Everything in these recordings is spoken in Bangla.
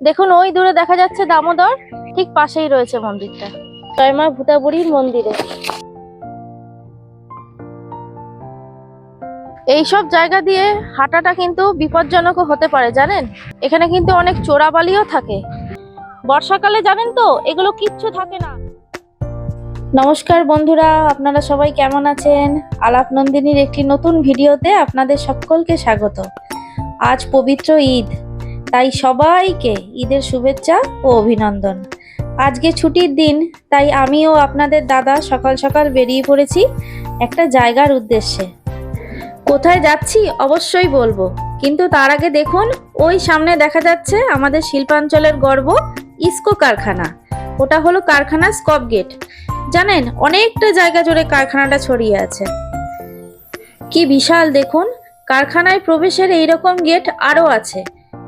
দেখুন, ওই দূরে দেখা যাচ্ছে দামোদর, ঠিক পাশেই রয়েছে মন্দিরটা। জয়মা ভূতাবুড়ির মন্দিরে। এইসব জায়গা দিয়ে হাঁটাটা কিন্তু বিপজ্জনকও হতে পারে, জানেন? এখানে কিন্তু অনেক চোরাবালিও থাকে। বর্ষাকালে, জানেন তো, এগুলো কিচ্ছু থাকে না। নমস্কার বন্ধুরা, আপনারা সবাই কেমন আছেন? আলাপ নন্দিনীর একটি নতুন ভিডিওতে আপনাদের সকলকে স্বাগত। আজ পবিত্র ঈদ। তাই সবাইকে ঈদের শুভেচ্ছা ও অভিনন্দন। আজকে ছুটির দিন, তাই আমিও আপনাদের দাদা সকাল সকাল বেরিয়ে পড়েছি একটা জায়গার উদ্দেশ্যে। কোথায় যাচ্ছি অবশ্যই বলব, কিন্তু তার আগে দেখুন, ওই সামনে দেখা যাচ্ছে আমাদের শিল্পাঞ্চলের গর্ব, ইসকো কারখানা। ওটা হলো কারখানা স্কপ গেট। জানেন, অনেকটা জায়গা জুড়ে কারখানাটা ছড়িয়ে আছে। কি বিশাল দেখুন, কারখানায় প্রবেশের এইরকম গেট আরও আছে।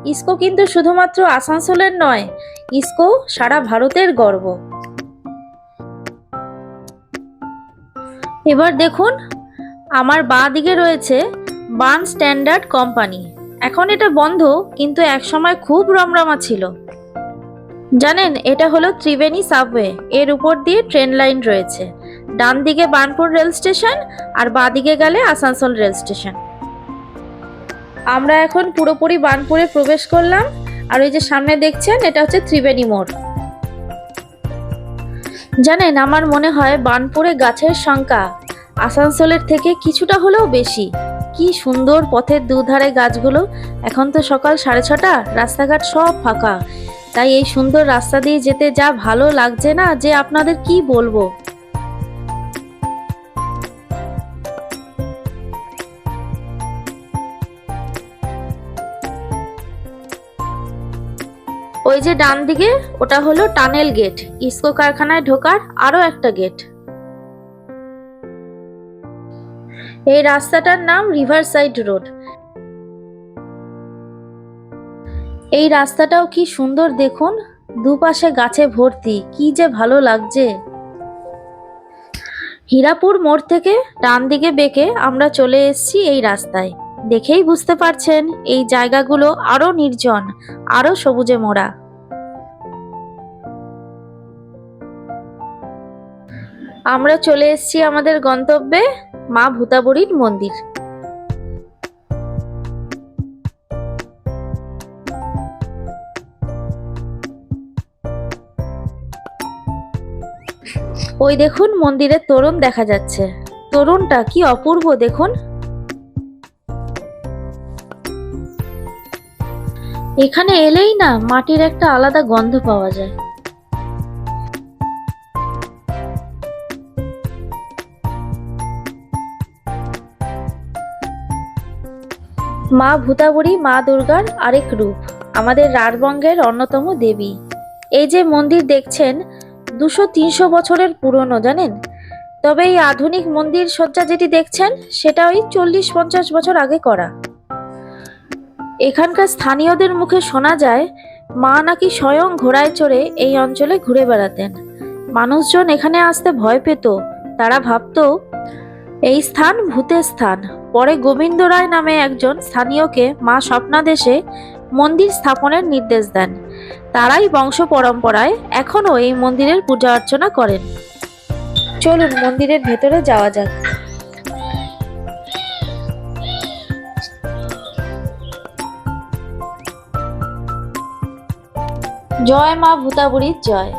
ইসকো কিন্তু শুধুমাত্র আসানসোলের নয়, ইসকো সারা ভারতের গর্ব। এবার দেখুন, আমার বাঁ দিকে রয়েছে বান স্ট্যান্ডার্ড কোম্পানি। এখন এটা বন্ধ, কিন্তু একসময় খুব রমরমা ছিল। জানেন, এটা হলো ত্রিবেণী সাবওয়ে, এর উপর দিয়ে ট্রেন লাইন রয়েছে। ডান দিকে বানপুর রেল স্টেশন আর বাঁ দিকে গেলে আসানসোল রেল স্টেশন। আমরা এখন পুরোপুরি বানপুরে প্রবেশ করলাম। আর ওই যে সামনে দেখছেন, এটা হচ্ছে ত্রিবেণী মোড়। জানেন, আমার মনে হয় বানপুরে গাছের সংখ্যা আসানসোলের থেকে কিছুটা হলেও বেশি। কি সুন্দর পথের দুধারে গাছগুলো। এখন তো সকাল সাড়ে ছটা, রাস্তাঘাট সব ফাঁকা। তাই এই সুন্দর রাস্তা দিয়ে যেতে যা ভালো লাগছে না, যে আপনাদের কি বলব? ওই যে ডান দিকে, ওটা হলো টানেল গেট। ইসকো কারখানায় ঢোকার আরও একটা গেট। এই রাস্তাটার নাম রিভার সাইড রোড। এই রাস্তাটাও কি সুন্দর দেখুন। দুপাশে গাছে ভর্তি, কি যে ভালো লাগছে। হীরাপুর মোড় থেকে ডান দিকে বেঁকে আমরা চলে এসেছি এই রাস্তায়। দেখেই বুঝতে পারছেন, এই জায়গাগুলো আরও নির্জন, আরও সবুজে মোড়া। আমরা চলে এসেছি আমাদের গন্তব্যে মা ভূতাবরীর মন্দির। ওই দেখুন মন্দিরের তোরণ দেখা যাচ্ছে। তোরণটা কি অপূর্ব দেখুন। এখানে এলেই না মাটির একটা আলাদা গন্ধ পাওয়া যায়। মা ভূতাবরী, মা দুর্গার আরেক রূপ, আমাদের রাঢ়বঙ্গের অন্যতম দেবী। এই যে মন্দির দেখছেন, দুশো তিনশো বছরের পুরনো, জানেন? তবে এই আধুনিক মন্দির সজ্জা যেটি দেখছেন, সেটা ওই চল্লিশ পঞ্চাশ বছর আগে করা। এখানকার স্থানীয়দের মুখে শোনা যায়, মা নাকি স্বয়ং ঘোড়ায় চড়ে এই অঞ্চলে ঘুরে বেড়াতেন। মানুষজন এখানে আসতে ভয় পেত, তারা ভাবতো, এই স্থান ভূতের স্থান। পরে গোবিন্দ রায় নামে একজন স্থানীয়কে মা স্বপ্নাদেশে মন্দির স্থাপনের নির্দেশ দেন। তারাই বংশ পরম্পরায় এখনও এই মন্দিরের পূজা অর্চনা করেন। চলুন মন্দিরের ভেতরে যাওয়া যাক। জয় মা ভূতাবুড়ির জয়।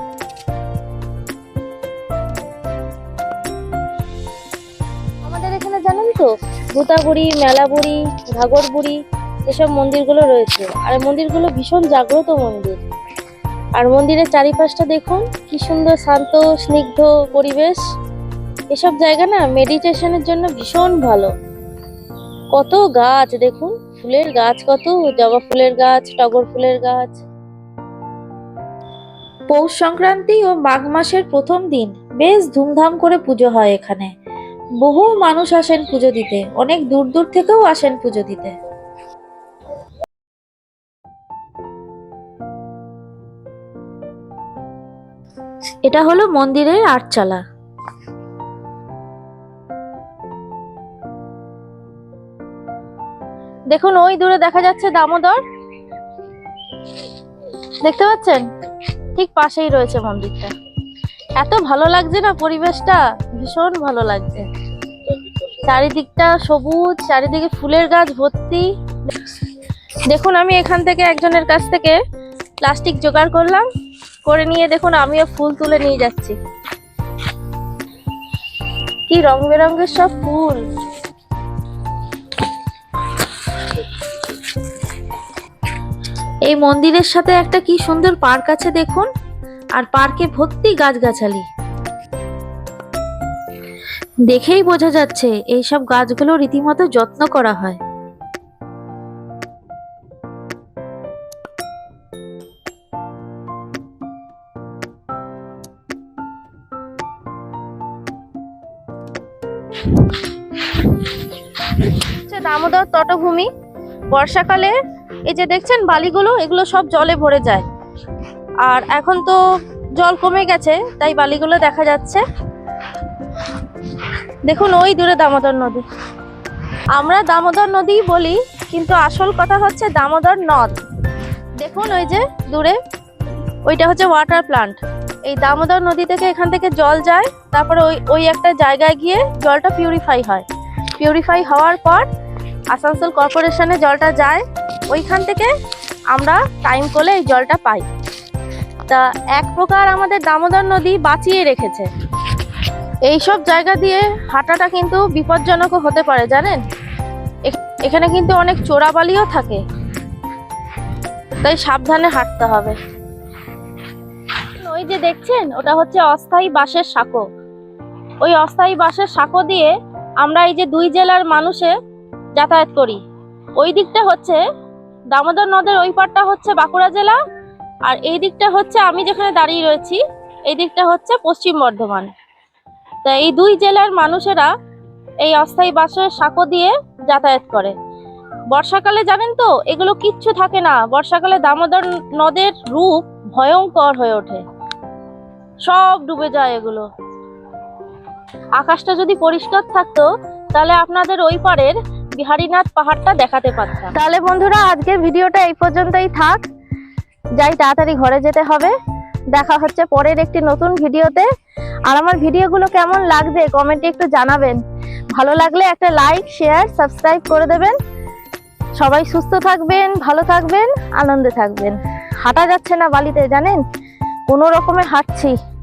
ভূতাবুড়ি মেলাবুড়ি, ঘাগরবুড়ি এসব মন্দিরগুলো রয়েছে। আর মন্দিরগুলো ভীষণ জাগ্রত মন্দির। আর মন্দিরের চারিপাশটা দেখুন, কি সুন্দর শান্ত, স্নিগ্ধ পরিবেশ। এসব জায়গা না মেডিটেশনের জন্য ভীষণ ভালো। কত গাছ দেখুন, ফুলের গাছ কত, জবা ফুলের গাছ, টগর ফুলের গাছ। পৌষ সংক্রান্তি ও মাঘ মাসের প্রথম দিন, বেশ ধুমধাম করে পুজো হয় এখানে। বহু মানুষ আসেন পুজো দিতে, অনেক দূর দূর থেকেও আসেন পুজো দিতে। এটা হলো মন্দিরের আটচালা। দেখুন, ওই দূরে দেখা যাচ্ছে দামোদর। দেখতে পাচ্ছেন? ঠিক পাশেই রয়েছে মন্দিরটা। এত ভালো লাগছে না পরিবেশটা? ভীষণ ভালো লাগছে। চারিদিকটা সবুজ, চারিদিকে ফুলের গাছ ভর্তি। দেখুন, আমি এখান থেকে একজনের কাছ থেকে প্লাস্টিক জোগাড় করলাম। করে নিয়ে দেখুন, আমিও ফুল তুলে নিয়ে যাচ্ছি। কি রং বেরঙের সব ফুল। এই মন্দিরের সাথে একটা কি সুন্দর পার্ক আছে দেখুন। আর পার্কে ভর্তি গাছগাছালি। দেখেই বোঝা যাচ্ছে এই সব গাছগুলো রীতিমতো যত্ন করা হয়। হচ্ছে দামোদর তটভূমি, বর্ষাকালে এই যে দেখছেন বালিগুলো, এগুলো সব জলে ভরে যায়। আর এখন তো জল কমে গেছে, তাই বালিগুলো দেখা যাচ্ছে। দেখুন, ওই দূরে দামোদর নদী। আমরা দামোদর নদী বলি, কিন্তু আসল কথা হচ্ছে দামোদর নদ। দেখুন, ওই যে দূরে, ওইটা হচ্ছে ওয়াটার প্লান্ট এই দামোদর নদী থেকে এখান থেকে জল যায়, তারপরে ওই ওই একটা জায়গায় গিয়ে জলটা পিউরিফাই হয়। পিউরিফাই হওয়ার পর আসানসোল কর্পোরেশনে জলটা যায়, ওইখান থেকে আমরা টাইম করলে এই জলটা পাই। তা এক প্রকার আমাদের দামোদর নদী বাঁচিয়ে রেখেছে। এই সব জায়গা দিয়ে হাঁটাটা কিন্তু বিপজ্জনকও হতে পারে, জানেন? এখ- এখানে কিন্তু অনেক চোরাবালিও থাকে। তাই সাবধানে হাঁটতে হবে। ওই যে দেখছেন, ওটা হচ্ছে অস্থায়ী বাঁশের সাঁকো। ওই অস্থায়ী বাঁশের সাঁকো দিয়ে আমরা এই যে দুই জেলার মানুষে যাতায়াত করি। ওই দিকটা হচ্ছে দামোদর নদের ওই পারটা হচ্ছে বাঁকুড়া জেলা, আর এই দিকটা হচ্ছে আমি যেখানে দাঁড়িয়ে রয়েছি, এই দিকটা হচ্ছে পশ্চিম বর্ধমান। তা এই দুই জেলার মানুষেরা এই অস্থায়ী বাসের সাঁকো দিয়ে যাতায়াত করে। বর্ষাকালে জানেন তো, এগুলো কিচ্ছু থাকে না। বর্ষাকালে দামোদর নদের রূপ ভয়ঙ্কর হয়ে ওঠে। সব ডুবে যায় এগুলো। আকাশটা যদি পরিষ্কার থাকতো, তাহলে আপনাদের ওই পারের বিহারীনাথ পাহাড়টা দেখাতে পারতাম। তাহলে বন্ধুরা, আজকের ভিডিওটা এই পর্যন্তই থাক। যাই তাড়াতাড়ি ঘরে যেতে হবে। দেখা হচ্ছে পরের একটি নতুন ভিডিওতে। আর আমার ভিডিওগুলো কেমন লাগবে কমেন্টে একটু জানাবেন। ভালো লাগলে একটা লাইক, শেয়ার, সাবস্ক্রাইব করে দেবেন। সবাই সুস্থ থাকবেন, ভালো থাকবেন, আনন্দে থাকবেন। হাঁটা যাচ্ছে না বালিতে, জানেন? কোনো রকমে হাঁটছি।